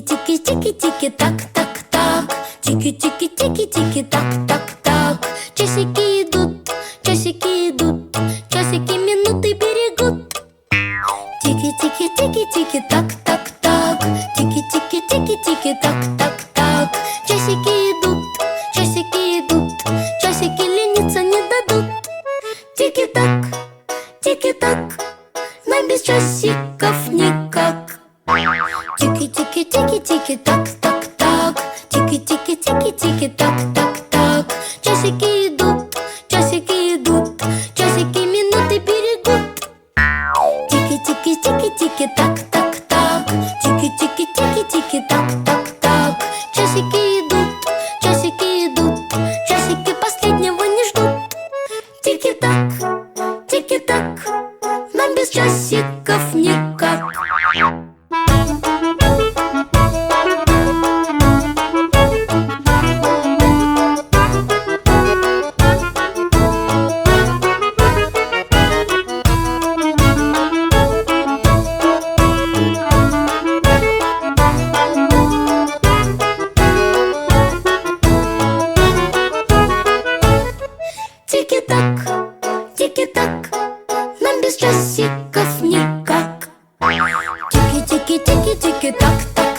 тики-тики, так-так-так. Тики-тики-тики-тики, так-так-так. Часики идут, часики идут Часики минуты берегут. Тики-тики-тики-тики, так-так-так. Тики-тики-тики-тики, так-так-так. Часики идут, часики идут Часики лениться не дадут. Тики-так, тики-так Нам без часиков никак Тики-тики-тики-тики, так-так-так Тики-тики-тики-тики, так-так-так Часики идут, часики идут. Часики минуты берегут. Тики-тики-тики-тики, так-так-так Тики-тики-тики-тики, так-так-так Часики идут, часики идут. Часики последнего не ждут. Тики-так, тики-так. Нам без часиков Тики-так, тики-так, нам без часиков никак. Тики-тики-тики-тики-так-так.